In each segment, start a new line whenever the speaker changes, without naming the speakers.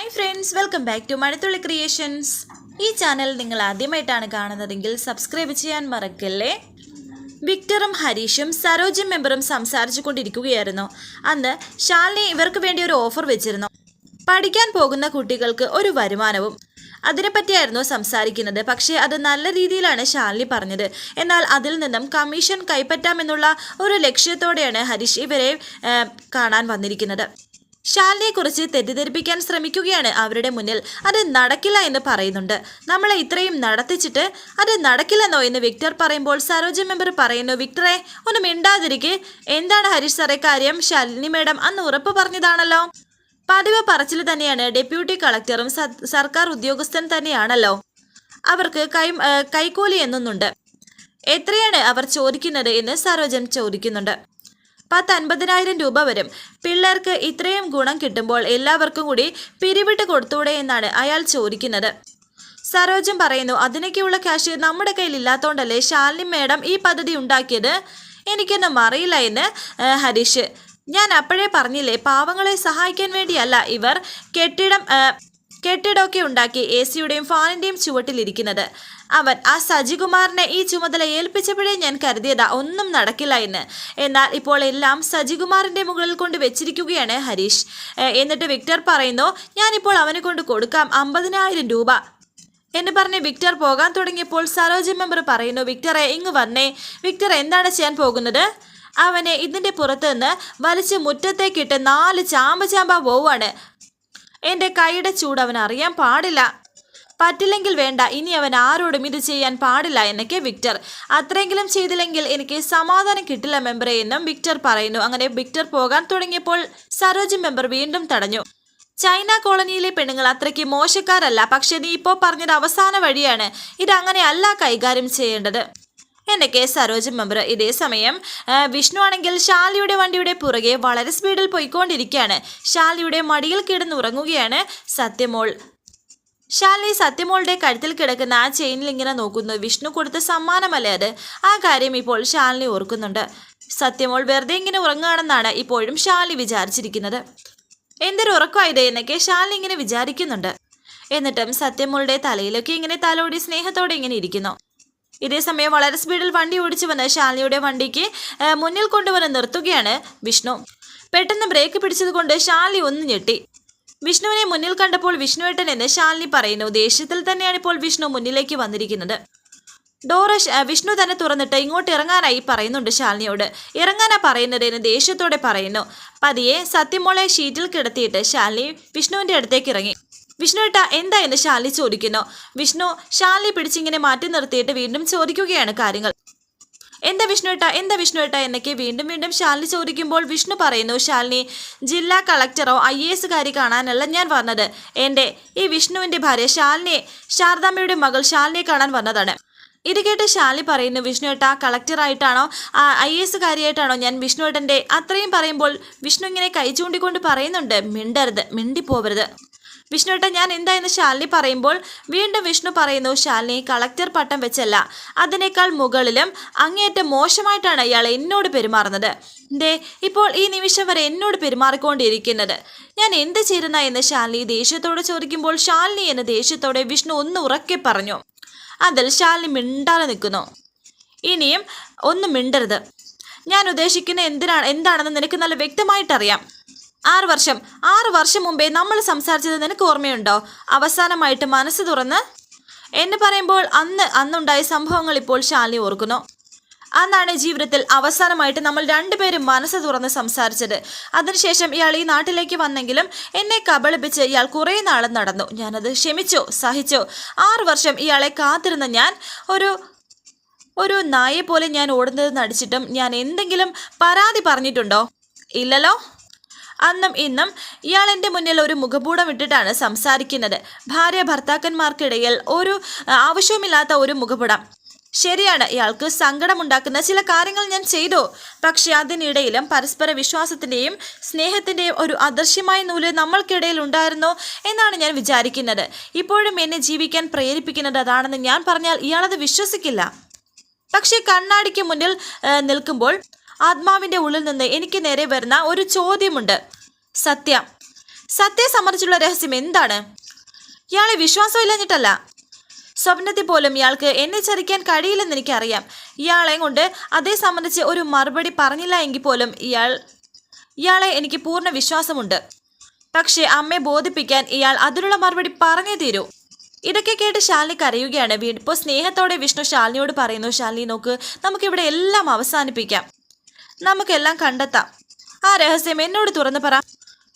Hi friends welcome back to Mazhathulli creations ഈ channel നിങ്ങൾ ആദ്യമായിട്ടാണ് കാണുന്നതെങ്കിൽ സബ്സ്ക്രൈബ് ചെയ്യാൻ മറക്കല്ലേ? വിക്ടറും ഹരീഷും സരോജും മെമ്പറും സംസാരിച്ചു കൊണ്ടിരിക്കുകയായിരുന്നു. അന്ന് ശാലിനി ഇവർക്ക് വേണ്ടി ഒരു ഓഫർ വെച്ചിരുന്നു. പഠിക്കാൻ പോകുന്ന കുട്ടികൾക്ക് ഒരു വരുമാനവും. അതിനെപ്പറ്റിയായിരുന്നു സംസാരിക്കുന്നത്. പക്ഷേ അത് നല്ല രീതിയിലാണ് ശാലിനി പറഞ്ഞത്. എന്നാൽ അതിൽ നിന്നും കമ്മീഷൻ കൈപ്പറ്റാമെന്നുള്ള ഒരു ലക്ഷ്യത്തോടെയാണ് ഹരീഷ് ഇവരെ കാണാൻ വന്നിരിക്കുന്നത്. ശാലിനിയെക്കുറിച്ച് തെറ്റിദ്ധരിപ്പിക്കാൻ ശ്രമിക്കുകയാണ് അവരുടെ മുന്നിൽ. അത് നടക്കില്ല എന്ന് പറയുന്നുണ്ട്. നമ്മളെ ഇത്രയും നടത്തിച്ചിട്ട് അത് നടക്കില്ലെന്നോ എന്ന് വിക്ടർ പറയുമ്പോൾ സരോജ മെമ്പർ പറയുന്നു വിക്ടറെ ഒന്നും മിണ്ടാതിരിക്കെ. എന്താണ് ഹരീഷ് സാറെ കാര്യം? ശാലിനി മേഡം അന്ന് ഉറപ്പ് പറഞ്ഞതാണല്ലോ. പതിവ് പറച്ചിൽ തന്നെയാണ്. ഡെപ്യൂട്ടി കളക്ടറും സർക്കാർ ഉദ്യോഗസ്ഥൻ തന്നെയാണല്ലോ. അവർക്ക് കൈ കൈക്കൂലി എന്നൊന്നുണ്ട്. എത്രയാണ് അവർ ചോദിക്കുന്നത് എന്ന് സരോജൻ ചോദിക്കുന്നുണ്ട്. പത്ത് അൻപതിനായിരം രൂപ വരും. പിള്ളേർക്ക് ഇത്രയും ഗുണം കിട്ടുമ്പോൾ എല്ലാവർക്കും കൂടി പിരിവിട്ട് കൊടുത്തൂടെ എന്നാണ് അയാൾ ചോദിക്കുന്നത്. സരോജം പറയുന്നു അതിനൊക്കെയുള്ള ക്യാഷ് നമ്മുടെ കയ്യിൽ ഇല്ലാത്തതുകൊണ്ടല്ലേ ശാലിനി മേഡം ഈ പദ്ധതി ഉണ്ടാക്കിയത്? എനിക്കൊന്നും അറിയില്ല എന്ന് ഹരീഷ്. ഞാൻ അപ്പോഴേ പറഞ്ഞില്ലേ പാവങ്ങളെ സഹായിക്കാൻ വേണ്ടിയല്ല ഇവർ കെട്ടിടം കെട്ടിടമൊക്കെ ഉണ്ടാക്കി എ സിയുടെയും ഫാനിന്റെയും ചുവട്ടിലിരിക്കുന്നത്. അവൻ ആ സജികുമാറിനെ ഈ ചുമതല ഏൽപ്പിച്ചപ്പോഴേ ഞാൻ കരുതിയതാ ഒന്നും നടക്കില്ല എന്ന്. എന്നാൽ ഇപ്പോൾ എല്ലാം സജികുമാറിന്റെ മുകളിൽ കൊണ്ട് വെച്ചിരിക്കുകയാണ് ഹരീഷ്. എന്നിട്ട് വിക്ടർ പറയുന്നു ഞാനിപ്പോൾ അവനെ കൊണ്ട് കൊടുക്കാം അമ്പതിനായിരം രൂപ. എന്ന് പറഞ്ഞ് വിക്ടർ പോകാൻ തുടങ്ങിയപ്പോൾ സരോജ മെമ്പർ പറയുന്നു വിക്ടറെ ഇങ്ങ് വന്നേ. വിക്ടർ എന്താണ് ചെയ്യാൻ പോകുന്നത്? അവനെ ഇതിന്റെ പുറത്ത് നിന്ന് വലിച്ച് മുറ്റത്തേക്കിട്ട് നാല് ചാമ്പ ചാമ്പ പോവാണ് എന്റെ കൈയുടെ ചൂട് അവൻ അറിയാൻ പാടില്ല. പറ്റില്ലെങ്കിൽ വേണ്ട ഇനി അവൻ ആരോടും ഇത് ചെയ്യാൻ പാടില്ല എന്നൊക്കെ വിക്ടർ. അത്രയെങ്കിലും ചെയ്തില്ലെങ്കിൽ എനിക്ക് സമാധാനം കിട്ടില്ല മെമ്പറെ എന്നും വിക്ടർ പറയുന്നു. അങ്ങനെ വിക്ടർ പോകാൻ തുടങ്ങിയപ്പോൾ സരോജ് മെമ്പർ വീണ്ടും തടഞ്ഞു. ചൈന കോളനിയിലെ പെണ്ണുങ്ങൾ അത്രയ്ക്ക് മോശക്കാരല്ല പക്ഷെ നീ ഇപ്പോൾ പറഞ്ഞത് അവസാന വഴിയാണ്. ഇതങ്ങനെ അല്ല കൈകാര്യം ചെയ്യേണ്ടത്. എന്നൊക്കെ സരോജ് മെമ്പർ ഇതേ സമയം വിഷ്ണു ആണെങ്കിൽ ഷാലിയുടെ വണ്ടിയുടെ പുറകെ വളരെ സ്പീഡിൽ പോയിക്കൊണ്ടിരിക്കുകയാണ്. ഷാലിയുടെ മടിയിൽ കിടന്നുറങ്ങുകയാണ് സത്യമോൾ. ശാലിനി സത്യമോളുടെ കഴുത്തിൽ കിടക്കുന്ന ആ ചെയിനിൽ ഇങ്ങനെ നോക്കുന്നു. വിഷ്ണു കൊടുത്ത സമ്മാനമല്ലേ അത്? ആ കാര്യം ഇപ്പോൾ ശാലിനി ഓർക്കുന്നുണ്ട്. സത്യമോൾ വെറുതെ ഇങ്ങനെ ഉറങ്ങുകയാണെന്നാണ് ഇപ്പോഴും ശാലിനി വിചാരിച്ചിരിക്കുന്നത്. എന്തൊരു ഉറക്കമായത് എന്നൊക്കെ ശാലിനി ഇങ്ങനെ വിചാരിക്കുന്നുണ്ട്. എന്നിട്ടും സത്യമോളുടെ തലയിലൊക്കെ ഇങ്ങനെ തലോടി സ്നേഹത്തോടെ ഇങ്ങനെ ഇരിക്കുന്നു. ഇതേ സമയം വളരെ സ്പീഡിൽ വണ്ടി ഓടിച്ചു വന്ന് ശാലിനിയുടെ വണ്ടിക്ക് മുന്നിൽ കൊണ്ടുവന്ന് നിർത്തുകയാണ് വിഷ്ണു. പെട്ടെന്ന് ബ്രേക്ക് പിടിച്ചതുകൊണ്ട് ഷാലി ഒന്ന് ഞെട്ടി. വിഷ്ണുവിനെ മുന്നിൽ കണ്ടപ്പോൾ വിഷ്ണുവേട്ടൻ എന്ന് ശാലിനി പറയുന്നു. ദേഷ്യത്തിൽ തന്നെയാണ് ഇപ്പോൾ വിഷ്ണു മുന്നിലേക്ക് വന്നിരിക്കുന്നത്. ഡോറഷ് വിഷ്ണു തന്നെ തുറന്നിട്ട് ഇങ്ങോട്ട് ഇറങ്ങാനായി പറയുന്നുണ്ട് ശാലിനിയോട്. ഇറങ്ങാനാ പറയുന്നത് എന്ന് ദേഷ്യത്തോടെ പറയുന്നു. പതിയെ സത്യമോളെ ഷീറ്റിൽ കിടത്തിയിട്ട് ശാലിനി വിഷ്ണുവിന്റെ അടുത്തേക്ക് ഇറങ്ങി. വിഷ്ണുവേട്ട എന്താ എന്ന് ശാലിനി ചോദിക്കുന്നു. വിഷ്ണു ശാലിനി പിടിച്ചിങ്ങനെ മാറ്റി നിർത്തിയിട്ട് വീണ്ടും ചോദിക്കുകയാണ് കാര്യങ്ങൾ. എന്താ വിഷ്ണു ഏട്ടാ? എന്താ വിഷ്ണു ഏട്ടാ? എന്നൊക്കെ വീണ്ടും വീണ്ടും ശാലിനി ചോദിക്കുമ്പോൾ വിഷ്ണു പറയുന്നു ശാലിനി ജില്ലാ കളക്ടറോ ഐ എ എസുകാരി കാണാനല്ല ഞാൻ വന്നത്. എന്റെ ഈ വിഷ്ണുവിന്റെ ഭാര്യ ശാലിനിയെ ശാരദാമ്മയുടെ മകൾ ശാലിനിയെ കാണാൻ വന്നതാണ്. ഇത് കേട്ട് ശാലി പറയുന്നു വിഷ്ണുവേട്ട കളക്ടറായിട്ടാണോ ഐ എ എസുകാരിയായിട്ടാണോ ഞാൻ വിഷ്ണുവേട്ടന്റെ അത്രയും പറയുമ്പോൾ വിഷ്ണു ഇങ്ങനെ കൈ ചൂണ്ടിക്കൊണ്ട് പറയുന്നുണ്ട് മിണ്ടരുത് മിണ്ടിപ്പോവരുത്. വിഷ്ണുവേട്ട ഞാൻ എന്താ എന്ന് ശാലിനി പറയുമ്പോൾ വീണ്ടും വിഷ്ണു പറയുന്നു ശാലിനി കളക്ടർ പട്ടം വെച്ചല്ല. അതിനേക്കാൾ മുകളിലും അങ്ങേയറ്റം മോശമായിട്ടാണ് ഇയാൾ എന്നോട് പെരുമാറുന്നത്. ദേ ഇപ്പോൾ ഈ നിമിഷം വരെ എന്നോട് പെരുമാറിക്കൊണ്ടിരിക്കുന്നത്. ഞാൻ എന്ത് ചേരുന്ന എന്ന് ശാലിനി ദേഷ്യത്തോടെ ചോദിക്കുമ്പോൾ ശാലിനി എന്ന് ദേഷ്യത്തോടെ വിഷ്ണു ഒന്ന് ഉറക്കെ പറഞ്ഞു. അതിൽ ശാലിനി മിണ്ടാതെ നിൽക്കുന്നു. ഇനിയും ഒന്നും മിണ്ടരുത്. ഞാൻ ഉദ്ദേശിക്കുന്ന എന്തിനാണ് എന്താണെന്ന് നിനക്ക് നല്ല വ്യക്തമായിട്ടറിയാം. ആറ് വർഷം. ആറ് വർഷം മുമ്പേ നമ്മൾ സംസാരിച്ചത് നിനക്ക് ഓർമ്മയുണ്ടോ? അവസാനമായിട്ട് മനസ്സ് തുറന്ന് എന്ന് പറയുമ്പോൾ അന്ന് അന്നുണ്ടായ സംഭവങ്ങൾ ഇപ്പോൾ ശാലി ഓർക്കുന്നു. അന്നാണ് ജീവിതത്തിൽ അവസാനമായിട്ട് നമ്മൾ രണ്ടുപേരും മനസ്സ് തുറന്ന് സംസാരിച്ചത്. അതിനുശേഷം ഇയാൾ ഈ നാട്ടിലേക്ക് വന്നെങ്കിലും എന്നെ കബളിപ്പിച്ച് ഇയാൾ കുറേ നാൾ നടന്നു. ഞാനത് ക്ഷമിച്ചോ സഹിച്ചോ. ആറു വർഷം ഇയാളെ കാത്തിരുന്ന ഞാൻ ഒരു ഒരു നായെ പോലെ ഞാൻ ഓടുന്നത് നടിച്ചിട്ടും ഞാൻ എന്തെങ്കിലും പരാതി പറഞ്ഞിട്ടുണ്ടോ? ഇല്ലല്ലോ? അന്നും ഇന്നും ഇയാൾ എന്റെ മുന്നിൽ ഒരു മുഖപൂടം ഇട്ടിട്ടാണ് സംസാരിക്കുന്നത്. ഭാര്യ ഭർത്താക്കന്മാർക്കിടയിൽ ഒരു ആവശ്യമില്ലാത്ത ഒരു മുഖപുടം. ശരിയാണ് ഇയാൾക്ക് സങ്കടമുണ്ടാക്കുന്ന ചില കാര്യങ്ങൾ ഞാൻ ചെയ്തു. പക്ഷേ അതിനിടയിലും പരസ്പര വിശ്വാസത്തിന്റെയും സ്നേഹത്തിന്റെയും ഒരു അദൃശ്യമായ നൂൽ നമ്മൾക്കിടയിൽ ഉണ്ടായിരുന്നോ എന്നാണ് ഞാൻ വിചാരിക്കുന്നത്. ഇപ്പോഴും എന്നെ ജീവിക്കാൻ പ്രേരിപ്പിക്കുന്നത് അതാണെന്ന് ഞാൻ പറഞ്ഞാൽ ഇയാളത് വിശ്വസിക്കില്ല. പക്ഷേ കണ്ണാടിക്ക് മുന്നിൽ നിൽക്കുമ്പോൾ ആത്മാവിന്റെ ഉള്ളിൽ നിന്ന് എനിക്ക് നേരെ വരുന്ന ഒരു ചോദ്യമുണ്ട്. സത്യം. സത്യം സംബന്ധിച്ചുള്ള രഹസ്യം എന്താണ്? ഇയാളെ വിശ്വാസമില്ലഞ്ഞിട്ടല്ല സ്വപ്നത്തിൽ പോലും ഇയാൾക്ക് എന്നെ ചതിക്കാൻ കഴിയില്ലെന്ന് എനിക്കറിയാം. ഇയാളെ കൊണ്ട് അതേ സംബന്ധിച്ച് ഒരു മറുപടി പറഞ്ഞില്ല എങ്കിൽ പോലും ഇയാൾ ഇയാളെ എനിക്ക് പൂർണ വിശ്വാസമുണ്ട്. പക്ഷേ അമ്മയെ ബോധിപ്പിക്കാൻ ഇയാൾ അതിനുള്ള മറുപടി പറഞ്ഞേ തീരൂ. ഇതൊക്കെ കേട്ട് ശാലിനി കരയുകയാണ്. വീണ്ടും ഇപ്പോൾ സ്നേഹത്തോടെ വിഷ്ണു ശാലിനിയോട് പറയുന്നു ശാലിനി നോക്ക് നമുക്കിവിടെ എല്ലാം അവസാനിപ്പിക്കാം. നമുക്കെല്ലാം കണ്ടെത്താം. ആ രഹസ്യം എന്നോട് തുറന്നു പറ.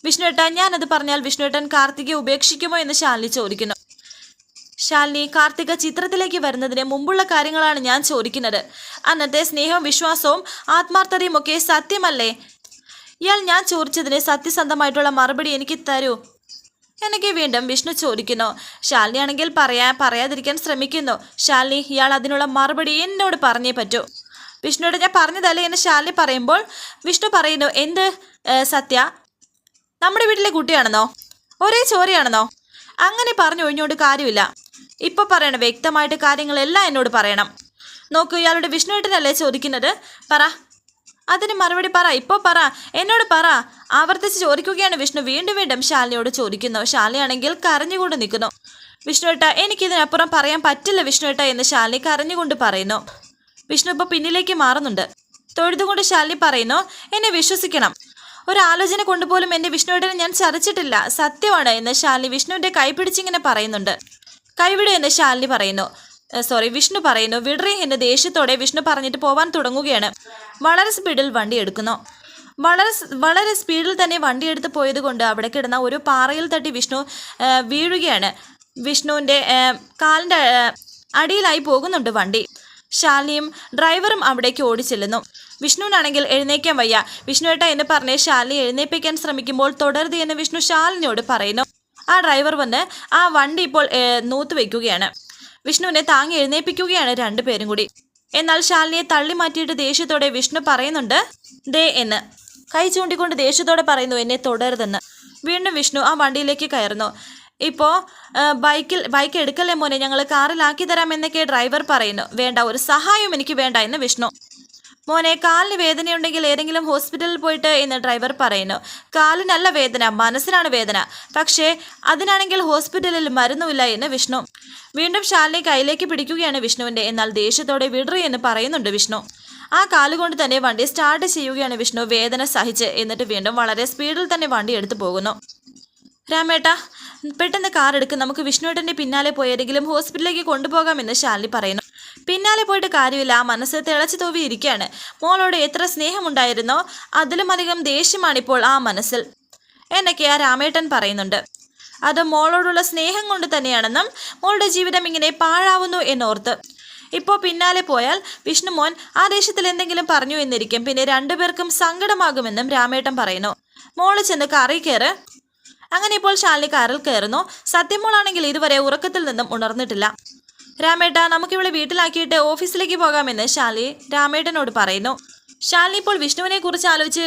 വിഷ്ണുവേട്ടൻ ഞാനത് പറഞ്ഞാൽ വിഷ്ണുവേട്ടൻ കാർത്തികയെ ഉപേക്ഷിക്കുമോ എന്ന് ശാലിനി ചോദിക്കുന്നു. ശാലിനി കാർത്തിക ചിത്രത്തിലേക്ക് വരുന്നതിന് മുമ്പുള്ള കാര്യങ്ങളാണ് ഞാൻ ചോദിക്കുന്നത്. അന്നത്തെ സ്നേഹവും വിശ്വാസവും ആത്മാർത്ഥതയും ഒക്കെ സത്യമല്ലേ? ഇയാൾ ഞാൻ ചോദിച്ചതിന് സത്യസന്ധമായിട്ടുള്ള മറുപടി എനിക്ക് തരൂ. എനിക്ക് വീണ്ടും വിഷ്ണു ചോദിക്കുന്നു. ശാലിനി ആണെങ്കിൽ പറയാ പറയാതിരിക്കാൻ ശ്രമിക്കുന്നു. ശാലിനി ഇയാൾ അതിനുള്ള മറുപടി എന്നോട് പറഞ്ഞേ പറ്റൂ. വിഷ്ണുയോട് ഞാൻ പറഞ്ഞതല്ലേ എന്ന് ശാലിനി പറയുമ്പോൾ വിഷ്ണു പറയുന്നു എന്ത് സത്യ? നമ്മുടെ വീട്ടിലെ കുട്ടിയാണെന്നോ? ഒരേ ചോരയാണെന്നോ? അങ്ങനെ പറഞ്ഞു ഒഴിഞ്ഞോണ്ട് കാര്യമില്ല. ഇപ്പൊ പറയണം വ്യക്തമായിട്ട് കാര്യങ്ങളെല്ലാം എന്നോട് പറയണം. നോക്കൂ ഇയാളുടെ വിഷ്ണുവേട്ടനല്ലേ ചോദിക്കുന്നത്? പറ. അതിന് മറുപടി പറ. ഇപ്പോൾ പറ. എന്നോട് പറ. ആവർത്തിച്ച് ചോദിക്കുകയാണ് വിഷ്ണു. വീണ്ടും വീണ്ടും ശാലിനിയോട് ചോദിക്കുന്നു. ശാലിനിയാണെങ്കിൽ കരഞ്ഞുകൊണ്ട് നിൽക്കുന്നു. വിഷ്ണുവേട്ട എനിക്കിതിനപ്പുറം പറയാൻ പറ്റില്ല വിഷ്ണുവേട്ട എന്ന് ശാലിനി കരഞ്ഞുകൊണ്ട് പറയുന്നു. വിഷ്ണു ഇപ്പോൾ പിന്നിലേക്ക് മാറുന്നുണ്ട്. തൊഴുതുകൊണ്ട് ശാലിനി പറയുന്നു എന്നെ വിശ്വസിക്കണം. ഒരു ആലോചന കൊണ്ടുപോലും എന്റെ വിഷ്ണുവേട്ടനെ ഞാൻ ചതച്ചിട്ടില്ല. സത്യമാണ് എന്ന് ശാലിനി വിഷ്ണുവിന്റെ കൈ പിടിച്ചിങ്ങനെ പറയുന്നുണ്ട്. കൈവിടെ എന്ന് ശാലിനി പറയുന്നു. സോറി വിഷ്ണു പറയുന്നു വിടറി എന്ന് ദേഷ്യത്തോടെ വിഷ്ണു പറഞ്ഞിട്ട് പോവാൻ തുടങ്ങുകയാണ്. വളരെ സ്പീഡിൽ വണ്ടി എടുക്കുന്നു. വളരെ വളരെ സ്പീഡിൽ തന്നെ വണ്ടി എടുത്ത് പോയത് കൊണ്ട് അവിടെ കിടന്ന ഒരു പാറയിൽ തട്ടി വിഷ്ണു വീഴുകയാണ്. വിഷ്ണുവിന്റെ കാലിന്റെ അടിയിലായി പോകുന്നുണ്ട് വണ്ടി. ശാലിനിയും ഡ്രൈവറും അവിടേക്ക് ഓടിച്ചെല്ലുന്നു. വിഷ്ണുവിനാണെങ്കിൽ എഴുന്നേക്കാൻ വയ്യ. വിഷ്ണുവേട്ട എന്ന് പറഞ്ഞ് ശാലിനി എഴുന്നേപ്പിക്കാൻ ശ്രമിക്കുമ്പോൾ തുടരുത് എന്ന് വിഷ്ണു ശാലിനിയോട് പറയുന്നു. ആ ഡ്രൈവർ വന്ന് ആ വണ്ടി ഇപ്പോൾ നൂത്ത് വയ്ക്കുകയാണ് വിഷ്ണുവിനെ താങ്ങി എഴുന്നേൽപ്പിക്കുകയാണ് രണ്ടുപേരും കൂടി. എന്നാൽ ശാലിനിയെ തള്ളി മാറ്റിയിട്ട് ദേഷ്യത്തോടെ വിഷ്ണു പറയുന്നുണ്ട് ദേ എന്ന്. കൈ ചൂണ്ടിക്കൊണ്ട് ദേഷ്യത്തോടെ പറയുന്നു എന്നെ തുടരുതെന്ന്. വീണ്ടും വിഷ്ണു ആ വണ്ടിയിലേക്ക് കയറുന്നു. ഇപ്പോൾ ബൈക്കിൽ ബൈക്ക് എടുക്കല്ലേ മോനെ? ഞങ്ങൾ കാറിലാക്കി തരാം എന്നൊക്കെ ഡ്രൈവർ പറയുന്നു. വേണ്ട ഒരു സഹായം എനിക്ക് വേണ്ട എന്ന് വിഷ്ണു. മോനെ കാലിന് വേദനയുണ്ടെങ്കിൽ ഏതെങ്കിലും ഹോസ്പിറ്റലിൽ പോയിട്ട് എന്ന് ഡ്രൈവർ പറയുന്നു. കാലിനല്ല വേദന മനസ്സിനാണ് വേദന. പക്ഷേ അതിനാണെങ്കിൽ ഹോസ്പിറ്റലിൽ മരുന്നുമില്ല എന്ന് വിഷ്ണു. വീണ്ടും ഷാലിനെ കയ്യിലേക്ക് പിടിക്കുകയാണ് വിഷ്ണുവിന്റെ. എന്നാൽ ദേഷ്യത്തോടെ വിടറി എന്ന് പറയുന്നുണ്ട് വിഷ്ണു. ആ കാലുകൊണ്ട് തന്നെ വണ്ടി സ്റ്റാർട്ട് ചെയ്യുകയാണ് വിഷ്ണു. വേദന സഹിച്ച്. എന്നിട്ട് വീണ്ടും വളരെ സ്പീഡിൽ തന്നെ വണ്ടി എടുത്തു പോകുന്നു. രാമേട്ട പെട്ടെന്ന് കാർ എടുക്കും. നമുക്ക് വിഷ്ണുവേട്ടന്റെ പിന്നാലെ പോയി ഏതെങ്കിലും ഹോസ്പിറ്റലിലേക്ക് കൊണ്ടുപോകാമെന്ന് ശാലിനി പറയുന്നു. പിന്നാലെ പോയിട്ട് കാര്യമില്ല. ആ മനസ്സ് തിളച്ചു തോവിയിരിക്കുകയാണ്. മോളോട് എത്ര സ്നേഹമുണ്ടായിരുന്നോ അതിലും അധികം ദേഷ്യമാണിപ്പോൾ ആ മനസ്സിൽ. എന്നൊക്കെ ആ രാമേട്ടൻ പറയുന്നുണ്ട്. അത് മോളോടുള്ള സ്നേഹം കൊണ്ട് തന്നെയാണെന്നും മോളുടെ ജീവിതം ഇങ്ങനെ പാഴാവുന്നു എന്നോർത്ത്. ഇപ്പോൾ പിന്നാലെ പോയാൽ വിഷ്ണുമോൻ ആ ദേശത്തിൽ എന്തെങ്കിലും പറഞ്ഞു എന്നിരിക്കും. പിന്നെ രണ്ടുപേർക്കും സങ്കടമാകുമെന്നും രാമേട്ടൻ പറയുന്നു. മോൾ ചെന്ന് കറി കയറ്. അങ്ങനെ ഇപ്പോൾ ശാലിനി കാറിൽ കയറുന്നു. സത്യമോളാണെങ്കിൽ ഇതുവരെ ഉറക്കത്തിൽ നിന്നും ഉണർന്നിട്ടില്ല. രാമേട്ട നമുക്കിവിടെ വീട്ടിലാക്കിയിട്ട് ഓഫീസിലേക്ക് പോകാമെന്ന് ശാലി രാമേട്ടനോട് പറയുന്നു. ശാലിനി ഇപ്പോൾ വിഷ്ണുവിനെ കുറിച്ച് ആലോചിച്ച്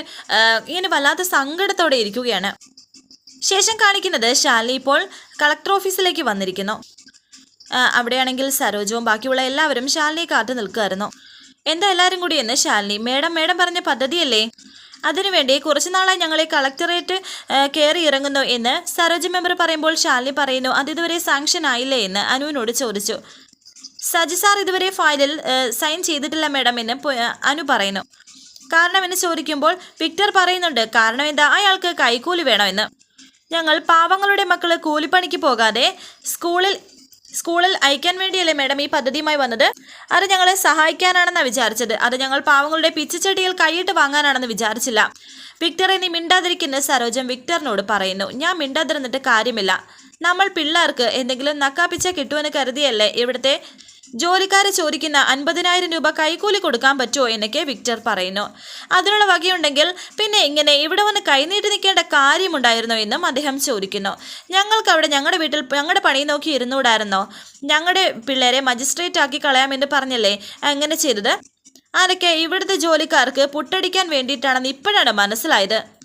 ഇങ്ങനെ വല്ലാത്ത സങ്കടത്തോടെ ഇരിക്കുകയാണ്. ശേഷം കാണിക്കുന്നത് ശാലിനി ഇപ്പോൾ കളക്ടർ ഓഫീസിലേക്ക് വന്നിരിക്കുന്നു. അവിടെയാണെങ്കിൽ സരോജവും ബാക്കിയുള്ള എല്ലാവരും ശാലിനിയെ കാത്തു നിൽക്കുമായിരുന്നു എന്താ എല്ലാവരും കൂടി എന്ന് ശാലിനി മേഡം മേഡം പറഞ്ഞ പദ്ധതിയല്ലേ? അതിനുവേണ്ടി കുറച്ചു നാളായി ഞങ്ങളെ കളക്ടറേറ്റ് കയറി ഇറങ്ങുന്നു എന്ന് സരോജ മെമ്പർ പറയുമ്പോൾ ശാലിനി പറയുന്നു അത് ഇതുവരെ സാങ്ഷൻ ആയില്ലേ? എന്ന് അനുവിനോട് ചോദിച്ചു. സജി സാർ ഇതുവരെ ഫയലിൽ സൈൻ ചെയ്തിട്ടില്ല മേഡം എന്ന് അനു പറയുന്നു. കാരണം എന്ന് ചോദിക്കുമ്പോൾ വിക്ടർ പറയുന്നുണ്ട് കാരണം എന്താ? അയാൾക്ക് കൈക്കൂലി വേണമെന്ന്. ഞങ്ങൾ പാവങ്ങളുടെ മക്കൾ കൂലിപ്പണിക്ക് പോകാതെ സ്കൂളിൽ സ്കൂളിൽ അയക്കാൻ വേണ്ടിയല്ലേ മാഡം ഈ പദ്ധതിയുമായി വന്നത്? അത് ഞങ്ങളെ സഹായിക്കാനാണെന്നാണ് വിചാരിച്ചത്. അത് ഞങ്ങൾ പാവങ്ങളുടെ പിച്ചച്ചെടികൾ കൈയിട്ട് വാങ്ങാനാണെന്ന് വിചാരിച്ചില്ല. വിക്ടറെ നീ മിണ്ടാതിരിക്കുന്ന സരോജം വിക്ടറിനോട് പറയുന്നു. ഞാൻ മിണ്ടാതിരുന്നിട്ട് കാര്യമില്ല. നമ്മൾ പിള്ളേർക്ക് എന്തെങ്കിലും നക്കാപ്പിച്ച കിട്ടുമെന്ന് കരുതിയല്ലേ ഇവിടുത്തെ ജോലിക്കാരെ ചോദിക്കുന്ന അൻപതിനായിരം രൂപ കൈക്കൂലി കൊടുക്കാൻ പറ്റുമോ എന്നൊക്കെ വിക്ടർ പറയുന്നു. അതിനുള്ള വകയുണ്ടെങ്കിൽ പിന്നെ ഇങ്ങനെ ഇവിടെ വന്ന് കൈനീട്ടി നിൽക്കേണ്ട കാര്യമുണ്ടായിരുന്നോ എന്നും അദ്ദേഹം ചോദിക്കുന്നു. ഞങ്ങൾക്ക് അവിടെ ഞങ്ങളുടെ വീട്ടിൽ ഞങ്ങളുടെ പണി നോക്കി ഇരുന്നൂടായിരുന്നോ? ഞങ്ങളുടെ പിള്ളേരെ മജിസ്ട്രേറ്റ് ആക്കി കളയാമെന്ന് പറഞ്ഞല്ലേ? അങ്ങനെ ചെയ്തത്. അതൊക്കെ ഇവിടുത്തെ ജോലിക്കാർക്ക് പുട്ടടിക്കാൻ വേണ്ടിയിട്ടാണെന്ന് ഇപ്പോഴാണ് മനസ്സിലായത്.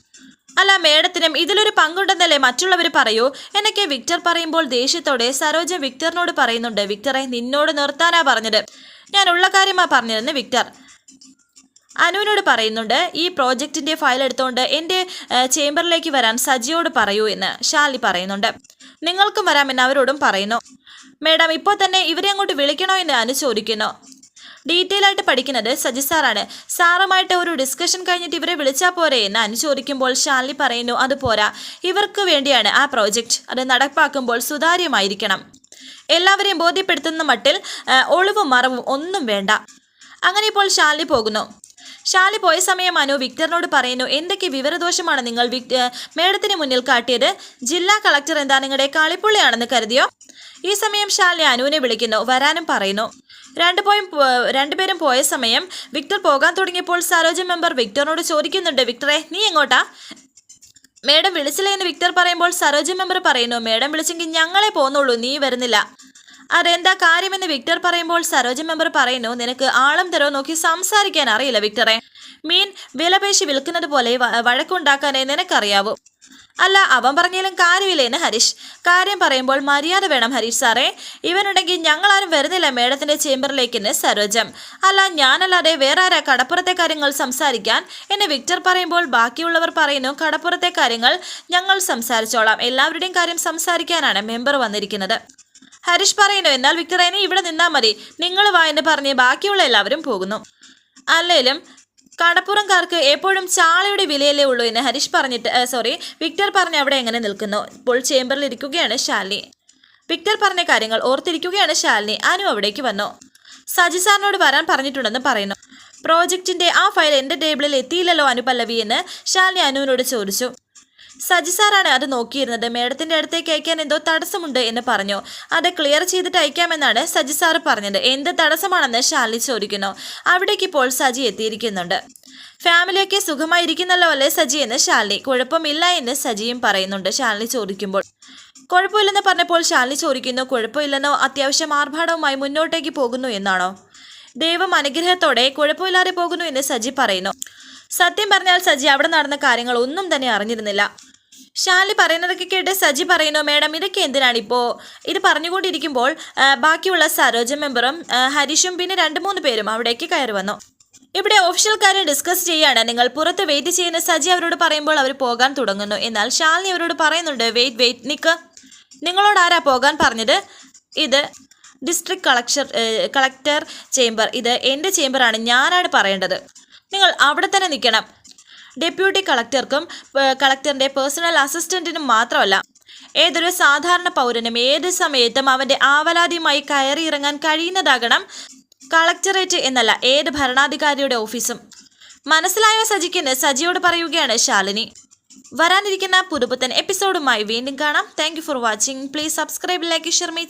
അല്ല മേഡത്തിനും ഇതിലൊരു പങ്കുണ്ടെന്നല്ലേ മറ്റുള്ളവർ പറയൂ? എന്നൊക്കെ വിക്ടർ പറയുമ്പോൾ ദേഷ്യത്തോടെ സരോജ വിക്ടറിനോട് പറയുന്നുണ്ട്. വിക്ടറെ നിന്നോട് നിർത്താനാ പറഞ്ഞത്. ഞാൻ ഉള്ള കാര്യമാ പറഞ്ഞിരുന്നു വിക്ടർ അനുവിനോട് പറയുന്നുണ്ട്. ഈ പ്രോജക്റ്റിന്റെ ഫയൽ എടുത്തുകൊണ്ട് എന്റെ ചേംബറിലേക്ക് വരാൻ സജിയോട് പറയൂ എന്ന് ഷാലി പറയുന്നുണ്ട്. നിങ്ങൾക്കും വരാമെന്ന് അവരോടും പറയുന്നു. മേഡം ഇപ്പോൾ തന്നെ ഇവരെ അങ്ങോട്ട് വിളിക്കണോ എന്ന് അനു ചോദിക്കുന്നു. ഡീറ്റെയിൽ ആയിട്ട് പഠിക്കുന്നത് സജി സാറാണ്. സാറുമായിട്ട് ഒരു ഡിസ്കഷൻ കഴിഞ്ഞിട്ട് ഇവരെ വിളിച്ചാൽ പോരെ എന്ന് അനു ചോദിക്കുമ്പോൾ ശാലിനി പറയുന്നു അത് പോരാ. ഇവർക്ക് വേണ്ടിയാണ് ആ പ്രോജക്റ്റ് അത് നടപ്പാക്കുമ്പോൾ സുതാര്യമായിരിക്കണം. എല്ലാവരെയും ബോധ്യപ്പെടുത്തുന്ന മട്ടിൽ ഒളിവും മറവും ഒന്നും വേണ്ട. അങ്ങനെ ഇപ്പോൾ ശാലിനി പോകുന്നു. ഷാലി പോയ സമയം അനു വിക്ടറിനോട് പറയുന്നു എന്തൊക്കെ വിവരദോഷമാണ് നിങ്ങൾ മേഡത്തിന് മുന്നിൽ കാട്ടിയത്? ജില്ലാ കളക്ടർ എന്താ നിങ്ങളുടെ കാളിപ്പുള്ളിയാണെന്ന് കരുതിയോ? ഈ സമയം ഷാലി അനുവിനെ വിളിക്കുന്നു വരാനും പറയുന്നു. രണ്ടു പോയും രണ്ടുപേരും പോയ സമയം വിക്ടർ പോകാൻ തുടങ്ങിയപ്പോൾ സരോജ മെമ്പർ വിക്ടറിനോട് ചോദിക്കുന്നുണ്ട് വിക്ടറെ നീ എങ്ങോട്ടാ? മേഡം വിളിച്ചില്ല എന്ന് വിക്ടർ പറയുമ്പോൾ സരോജ മെമ്പർ പറയുന്നു മേഡം വിളിച്ചെങ്കിൽ ഞങ്ങളെ പോന്നുള്ളൂ നീ വരുന്നില്ല. അതെന്താ കാര്യമെന്ന് വിക്ടർ പറയുമ്പോൾ സരോജ മെമ്പർ പറയുന്നു നിനക്ക് ആളം തരോ നോക്കി സംസാരിക്കാൻ അറിയില്ല വിക്ടറെ. മീൻ വിലപേശി വിൽക്കുന്നത് പോലെ വഴക്കുണ്ടാക്കാനേ നിനക്കറിയാവൂ. അല്ല അവൻ പറഞ്ഞാലും കാര്യമില്ലേന്ന് ഹരീഷ്. കാര്യം പറയുമ്പോൾ മര്യാദ വേണം ഹരീഷ് സാറേ. ഇവനുണ്ടെങ്കിൽ ഞങ്ങളാരും വരുന്നില്ല മേഡത്തിന്റെ ചേംബറിലേക്കെന്ന് സരോജം. അല്ല ഞാനല്ലാതെ വേറെ ആരാ കടപ്പുറത്തെ കാര്യങ്ങൾ സംസാരിക്കാൻ? എന്നെ വിക്ടർ പറയുമ്പോൾ ബാക്കിയുള്ളവർ പറയുന്നു കടപ്പുറത്തെ കാര്യങ്ങൾ ഞങ്ങൾ സംസാരിച്ചോളാം. എല്ലാവരുടെയും കാര്യം സംസാരിക്കാനാണ് മെമ്പർ വന്നിരിക്കുന്നത്. ഹരീഷ് പറയുന്നു എന്നാൽ വിക്ടറേനെ ഇവിടെ നിന്നാൽ മതി. നിങ്ങൾ വായെന്ന് പറഞ്ഞ് ബാക്കിയുള്ള എല്ലാവരും പോകുന്നു. അല്ലേലും കടപ്പുറംകാർക്ക് എപ്പോഴും ചാളയുടെ വിലയല്ലേ ഉള്ളൂ എന്ന് ഹരീഷ് പറഞ്ഞിട്ട് സോറി വിക്ടർ പറഞ്ഞ് അവിടെ എങ്ങനെ നിൽക്കുന്നു? ഇപ്പോൾ ചേംബറിൽ ഇരിക്കുകയാണ് ശാലിനി. വിക്ടർ പറഞ്ഞ കാര്യങ്ങൾ ഓർത്തിരിക്കുകയാണ് ശാലിനി. അനു അവിടേക്ക് വന്നു. സജി സാറിനോട് വരാൻ പറഞ്ഞിട്ടുണ്ടെന്ന് പറയുന്നു. പ്രോജക്റ്റിന്റെ ആ ഫയൽ എന്റെ ടേബിളിൽ എത്തിയില്ലല്ലോ അനുപല്ലവി എന്ന് ശാലിനി അനുവിനോട് ചോദിച്ചു. സജി സാറാണ് അത് നോക്കിയിരുന്നത്. മേഡത്തിന്റെ അടുത്തേക്ക് അയക്കാൻ എന്തോ തടസ്സമുണ്ട് എന്ന് പറഞ്ഞു. അത് ക്ലിയർ ചെയ്തിട്ട് അയക്കാമെന്നാണ് സജി സാറ് പറഞ്ഞത്. എന്ത് തടസ്സമാണെന്ന് ഷാലി ചോദിക്കുന്നു. അവിടേക്ക് ഇപ്പോൾ സജി എത്തിയിരിക്കുന്നുണ്ട്. ഫാമിലിയൊക്കെ സുഖമായിരിക്കുന്നല്ലോ അല്ലേ സജി എന്ന് ശാലിനി. കുഴപ്പമില്ല എന്ന് സജിയും പറയുന്നുണ്ട്. ശാലിനി ചോദിക്കുമ്പോൾ കുഴപ്പമില്ലെന്ന് പറഞ്ഞപ്പോൾ ശാലിനി ചോദിക്കുന്നു കുഴപ്പമില്ലെന്നോ? അത്യാവശ്യം ആർഭാടവുമായി മുന്നോട്ടേക്ക് പോകുന്നു എന്നാണോ? ദൈവം അനുഗ്രഹത്തോടെ കുഴപ്പമില്ലാതെ പോകുന്നു എന്ന് സജി പറയുന്നു. സത്യം പറഞ്ഞാൽ സജി അവിടെ നടന്ന കാര്യങ്ങൾ ഒന്നും തന്നെ അറിഞ്ഞിരുന്നില്ല. ഷാലി പറയുന്നതൊക്കെ കേട്ട് സജി പറയുന്നു മേഡം ഇതൊക്കെ എന്തിനാണ് ഇപ്പോൾ ഇത് പറഞ്ഞുകൊണ്ടിരിക്കുമ്പോൾ ബാക്കിയുള്ള സരോജ മെമ്പറും ഹരീഷും പിന്നെ രണ്ട് മൂന്ന് പേരും അവിടേക്ക് കയറി വന്നു. ഇവിടെ ഒഫീഷ്യൽ കാര്യം ഡിസ്കസ് ചെയ്യാണ്. നിങ്ങൾ പുറത്ത് വെയിറ്റ് ചെയ്യുന്ന സജി അവരോട് പറയുമ്പോൾ അവർ പോകാൻ തുടങ്ങുന്നു. എന്നാൽ ഷാലിനി അവരോട് പറയുന്നുണ്ട് വെയിറ്റ് വെയിറ്റ് നിക്ക്. നിങ്ങളോട് ആരാ പോകാൻ പറഞ്ഞത്? ഇത് ഡിസ്ട്രിക്ട് കളക്ടർ കളക്ടർ ചേംബർ ഇത് എന്റെ ചേംബറാണ് ഞാനാണ് പറയേണ്ടത്. നിങ്ങൾ അവിടെ തന്നെ നിൽക്കണം. ഡെപ്യൂട്ടി കളക്ടർക്കും കളക്ടറിന്റെ പേഴ്സണൽ അസിസ്റ്റന്റിനും മാത്രമല്ല ഏതൊരു സാധാരണ പൗരനും ഏത് സമയത്തും അവന്റെ ആവലാതിയുമായി കയറിയിറങ്ങാൻ കഴിയുന്നതാകണം കളക്ടറേറ്റ് എന്നല്ല ഏത് ഭരണാധികാരിയുടെ ഓഫീസും. മനസ്സിലായോ സജിക്കെന്ന് സജിയോട് പറയുകയാണ് ശാലിനി. വരാനിരിക്കുന്ന പുതുപുത്തൻ എപ്പിസോഡുമായി വീണ്ടും കാണാം. Thank for watching please subscribe like share my